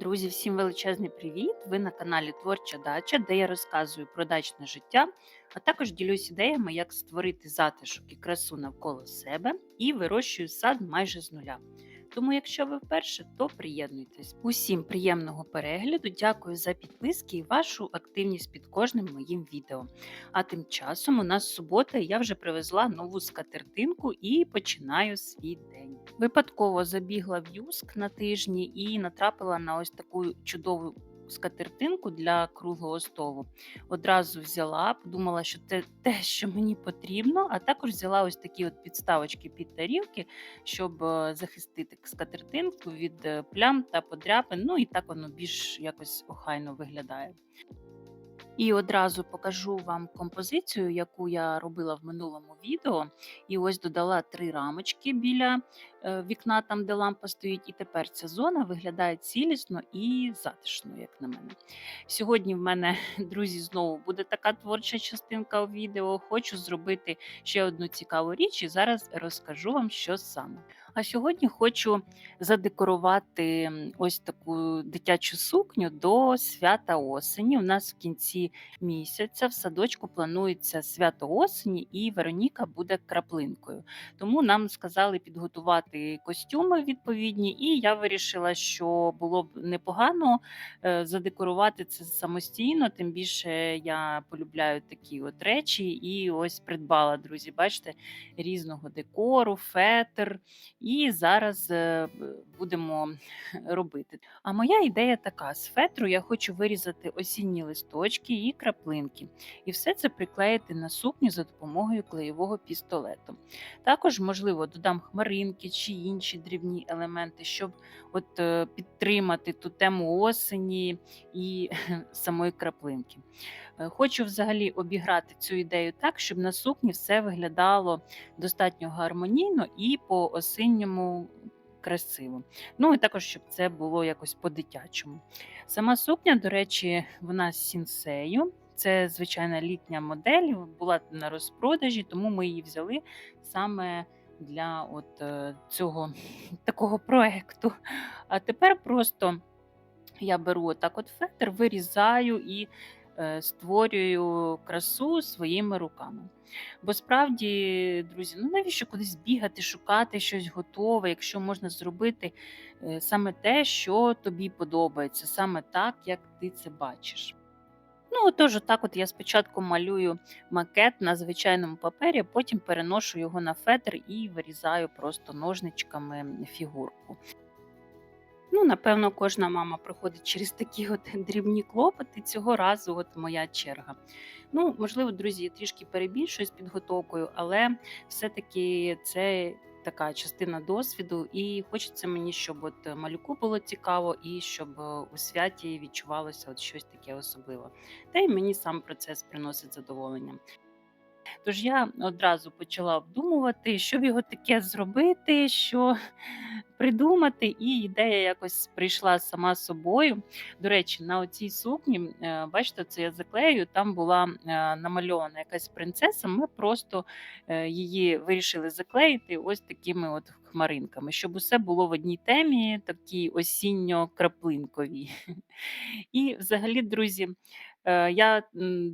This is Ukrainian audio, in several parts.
Друзі, всім величезний привіт! Ви на каналі Творча Дача, де я розказую про дачне життя, а також ділюсь ідеями, як створити затишок і красу навколо себе і вирощую сад майже з нуля. Тому, якщо ви вперше, то приєднуйтесь. Усім приємного перегляду, дякую за підписки і вашу активність під кожним моїм відео. А тим часом у нас субота, і я вже привезла нову скатертинку і починаю свій день. Випадково забігла в Юск на тижні і натрапила на ось таку чудову скатертинку для круглого столу. Одразу взяла, подумала, що це те, що мені потрібно, а також взяла ось такі от підставочки під тарілки, щоб е, захистити скатертинку від е, плям та подряпин. Ну і так воно більш якось охайно виглядає. І одразу покажу вам композицію, яку я робила в минулому відео. І ось додала три рамочки біля вікна, там, де лампа стоїть. І тепер ця зона виглядає цілісно і затишно, як на мене. Сьогодні в мене, друзі, знову буде така творча частинка у відео. Хочу зробити ще одну цікаву річ, і зараз розкажу вам, що саме. А сьогодні хочу задекорувати ось таку дитячу сукню до свята осені. У нас в кінці місяця в садочку планується свято осені, і Вероніка буде краплинкою. Тому нам сказали підготувати костюми відповідні, і я вирішила, що було б непогано е, задекорувати це самостійно. Тим більше я полюбляю такі от речі, і ось придбала, друзі, бачите, різного декору, фетр. І зараз е, будемо робити. А моя ідея така: з фетру я хочу вирізати осінні листочки і краплинки, і все це приклеїти на сукню за допомогою клеєвого пістолету. Також, можливо, додам хмаринки чи інші дрібні елементи, щоб от е, підтримати ту тему осені і самої краплинки. Е, Хочу взагалі обіграти цю ідею так, щоб на сукні все виглядало достатньо гармонійно і по осінньому красиво. Ну і також, щоб це було якось по-дитячому. Сама сукня, до речі, вона з сінсею. Це звичайна літня модель, була на розпродажі, тому ми її взяли саме для от е, цього такого проекту. А тепер просто я беру отак от фетр, вирізаю і е, створюю красу своїми руками. Бо справді, друзі, ну навіщо кудись бігати, шукати щось готове, якщо можна зробити е, саме те, що тобі подобається, саме так, як ти це бачиш. Ну, отож, отак от я спочатку малюю макет на звичайному папері, потім переношу його на фетр і вирізаю просто ножничками фігурку. Ну, напевно, кожна мама проходить через такі от дрібні клопоти. Цього разу от моя черга. Ну, можливо, друзі, я трішки перебільшую з підготовкою, але все-таки це така частина досвіду, і хочеться мені, щоб от малюку було цікаво, і щоб е, у святі відчувалося от щось таке особливе. Та й мені сам процес приносить задоволення. Тож я одразу почала обдумувати, що б його таке зробити, що придумати, і ідея якось прийшла сама собою. До речі, на оцій сукні, е, бачите, це я заклею, там була е, намальована якась принцеса. Ми просто е, її вирішили заклеїти ось такими от хмаринками, щоб усе було в одній темі, такій осінньо-краплинковій. І взагалі, друзі, Е, я,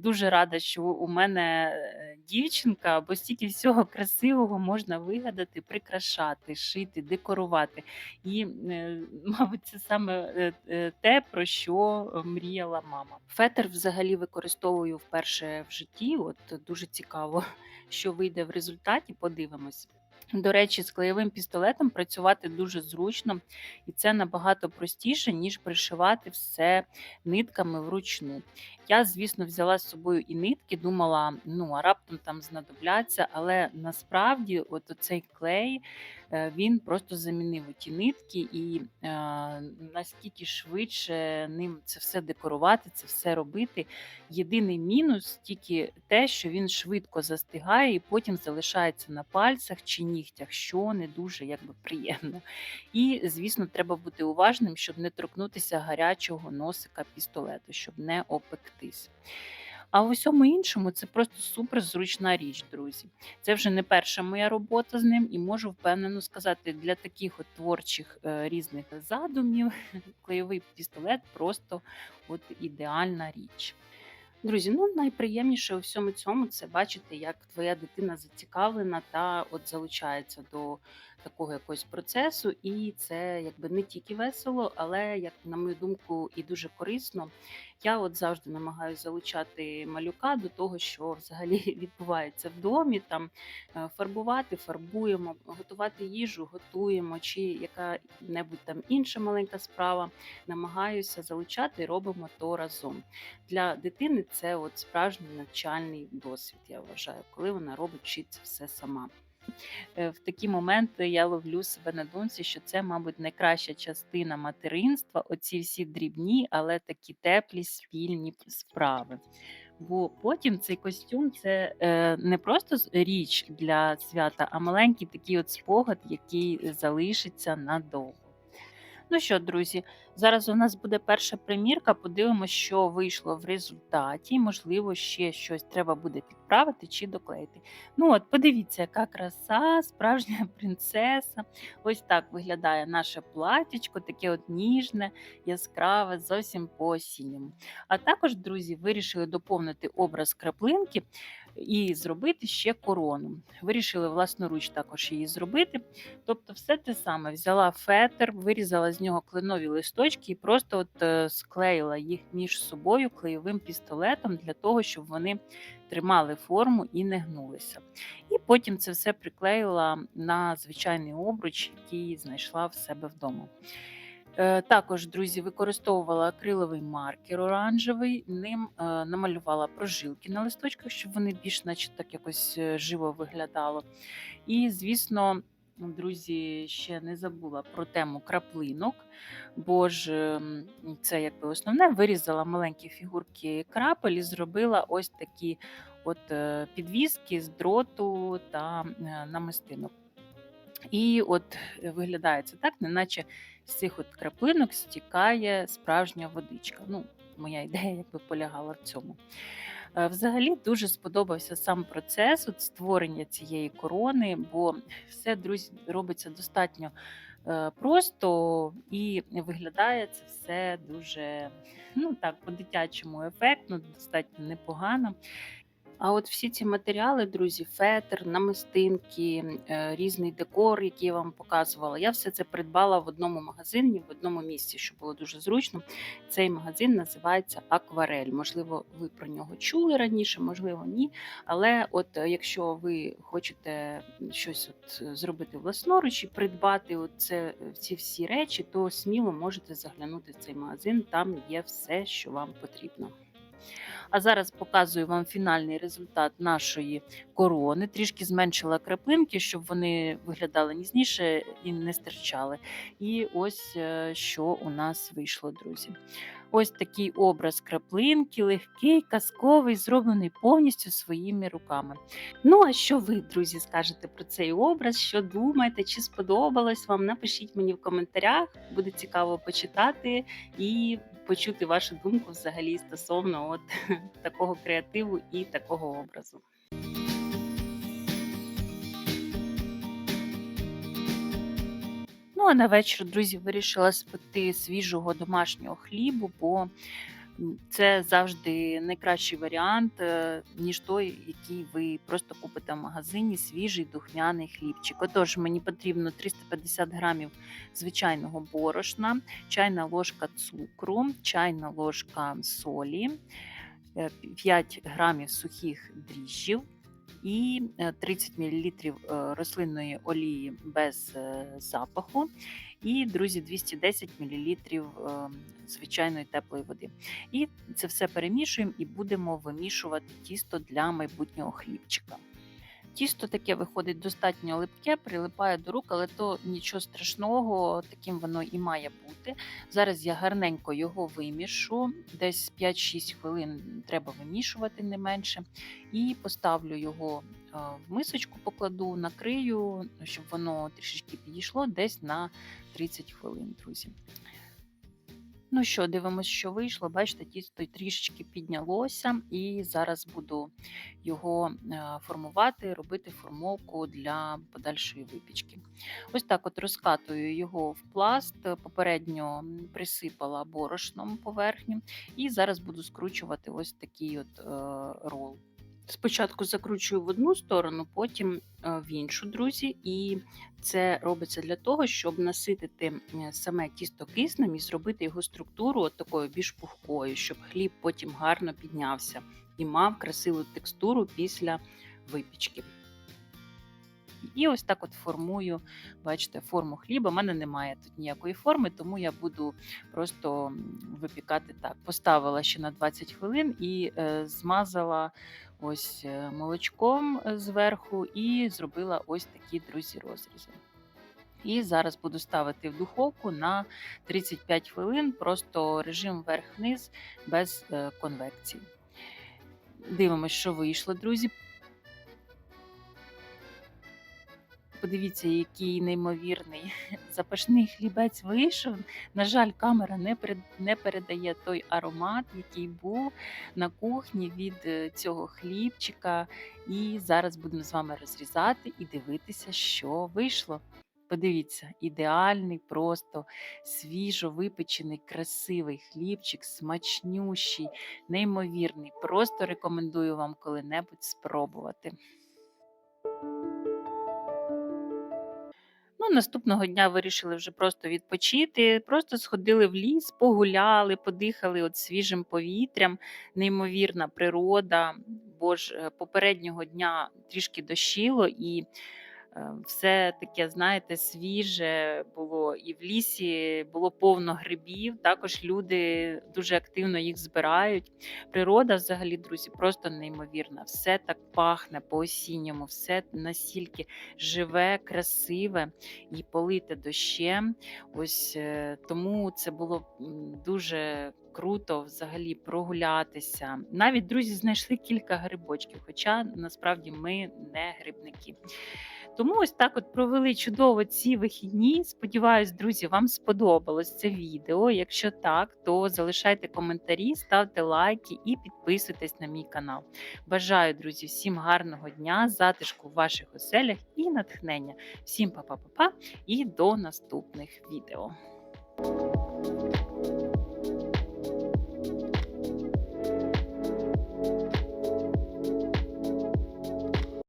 дуже рада, що у мене, е, дівчинка, бо стільки всього красивого можна вигадати, прикрашати, шити, декорувати. І, е, мабуть, це саме, те, про що, мріяла мама. Фетр взагалі використовую вперше в житті. От дуже цікаво, що вийде в результаті, подивимось. До речі, з клеєвим пістолетом працювати дуже зручно, і це набагато простіше, ніж пришивати все нитками вручну. Я, звісно, взяла з собою і нитки, думала, ну а раптом там знадобляться, але насправді, от цей клей він просто замінив ті нитки, і е, наскільки швидше ним це все декорувати, це все робити. Єдиний мінус тільки те, що він швидко застигає і потім залишається на пальцях чи нігтях, що не дуже якби приємно. І, звісно, треба бути уважним, щоб не торкнутися гарячого носика пістолету, щоб не опектись. А в усьому іншому це просто супер зручна річ, друзі. Це вже не перша моя робота з ним, і можу впевнено сказати, для таких от творчих е, різних задумів клейовий пістолет просто от ідеальна річ. Друзі, ну найприємніше у всьому цьому це бачити, як твоя дитина зацікавлена та от залучається до такого якогось процесу, і це якби не тільки весело, але як на мою думку, і дуже корисно. Я от завжди намагаюся залучати малюка до того, що взагалі відбувається в домі. Там е, фарбувати, фарбуємо, готувати їжу, готуємо, чи яка-небудь там інша маленька справа. Намагаюся залучати робимо то разом. Для дитини це от справжній навчальний досвід, я вважаю, коли вона робить вчиться все сама. Е, В такі моменти я ловлю себе на думці, що це, мабуть, найкраща частина материнства, оці всі дрібні, але такі теплі спільні справи. Бо потім цей костюм це е, не просто річ для свята, а маленький такий от спогад, який залишиться надовго. Ну що, друзі, зараз у нас буде перша примірка. Подивимося, що вийшло в результаті. Можливо, ще щось треба буде підправити чи доклеїти. Ну от, подивіться, яка краса, справжня принцеса. Ось так виглядає наше платічко, таке от ніжне, яскраве, зовсім по. А також, друзі, вирішили доповнити образ краплинки і зробити ще корону. Вирішили власноруч також її зробити. Тобто, все те саме взяла фетр, вирізала з нього кленові листочки і просто от е, склеїла їх між собою клеєвим пістолетом для того, щоб вони тримали форму і не гнулися. І потім це все приклеїла на звичайний обруч, який знайшла в себе вдома. Е, Також, друзі, використовувала акриловий маркер оранжевий, ним е, намалювала прожилки на листочках, щоб вони більш, наче так якось живо виглядало. І, звісно, друзі, ще не забула про тему краплинок, бо ж ем, це якби основне. Вирізала маленькі фігурки крапель і зробила ось такі от е, підвіски з дроту та е, намистинок. І от е, виглядає це так, неначе з цих от краплинок стікає справжня водичка. Ну, моя ідея якби полягала в цьому. Е, Взагалі дуже сподобався сам процес от створення цієї корони, бо все, друзі, робиться достатньо е, просто і виглядає це все дуже ну так, по-дитячому ефектно, достатньо непогано. А от всі ці матеріали, друзі, фетр, намистинки, е, різний декор, який я вам показувала, я все це придбала в одному магазині, в одному місці, що було дуже зручно. Цей магазин називається Акварель. Можливо, ви про нього чули раніше, можливо, ні. Але от е, якщо ви хочете щось от е, зробити власноруч і придбати от це, ці всі речі, то сміло можете заглянути в цей магазин. Там є все, що вам потрібно. А зараз показую вам фінальний результат нашої корони. Трішки зменшила краплинки, щоб вони виглядали нізніше і не стирчали. І ось е, що у нас вийшло, друзі. Ось такий образ краплинки, легкий, казковий, зроблений повністю своїми руками. Ну, а що ви, друзі, скажете про цей образ? Що думаєте? Чи сподобалось вам? Напишіть мені в коментарях, буде цікаво почитати і почути вашу думку взагалі стосовно от такого креативу і такого образу. Ну, а на вечір, друзі, вирішила спити свіжого домашнього хлібу, бо це завжди найкращий варіант, е, ніж той, який ви просто купите в магазині, свіжий духмяний хлібчик. Отож, мені потрібно 350 грамів звичайного борошна, чайна ложка цукру, чайна ложка солі, е, 5 грамів сухих дріжджів і е, 30 мл рослинної олії без е, запаху, і, друзі, 210 мл звичайної теплої води. І це все перемішуємо і будемо вимішувати тісто для майбутнього хлібчика. Тісто таке виходить достатньо липке, прилипає до рук, але то нічого страшного, таким воно і має бути. Зараз я гарненько його вимішу, десь 5-6 хвилин треба вимішувати не менше. І поставлю його е, в мисочку, покладу, накрию, щоб воно трішечки підійшло десь на 30 хвилин, друзі. Ну що, дивимось, що вийшло. Бачите, тісто трішечки піднялося, і зараз буду його е, формувати, робити формовку для подальшої випічки. Ось так от розкатую його в пласт, попередньо присипала борошном поверхню, і зараз буду скручувати ось такий от е, рол. Спочатку закручую в одну сторону, потім е, в іншу, друзі, і це робиться для того, щоб наситити саме тісто киснем і зробити його структуру от такою більш пухкою, щоб хліб потім гарно піднявся і мав красиву текстуру після випічки. І ось так от формую, бачите, форму хліба. У мене немає тут ніякої форми, тому я буду просто випікати так. Поставила ще на 20 хвилин і е, змазала ось е, молочком е, зверху і зробила ось такі друзі розрізи. І зараз буду ставити в духовку на 35 хвилин, просто режим вверх-вниз без е, конвекції. Дивимось, що вийшло, друзі. Подивіться, який неймовірний запашний хлібець вийшов. На жаль, камера не не передає той аромат, який був на кухні від е, цього хлібчика. І зараз будемо з вами розрізати і дивитися, що вийшло. Подивіться, ідеальний, просто свіжо випечений, красивий хлібчик, смачнющий, неймовірний. Просто рекомендую вам коли-небудь спробувати. Ну, наступного дня вирішили вже просто відпочити, просто сходили в ліс, погуляли, подихали от свіжим повітрям, неймовірна природа. Бо ж е, попереднього дня трішки дощило і все таке, знаєте, свіже було. І в лісі було повно грибів. Також люди дуже активно їх збирають. Природа, взагалі, друзі, просто неймовірна. Все так пахне по-осінньому, все настільки живе, красиве і полите дощем. Ось е, тому це було дуже круто взагалі прогулятися. Навіть друзі знайшли кілька грибочків, хоча насправді ми не грибники. Тому ось так от провели чудово ці вихідні. Сподіваюсь, друзі, вам сподобалось це відео. Якщо так, то залишайте коментарі, ставте лайки і підписуйтесь на мій канал. Бажаю, друзі, всім гарного дня, затишку в ваших оселях і натхнення. Всім па-па-па-па і до наступних відео.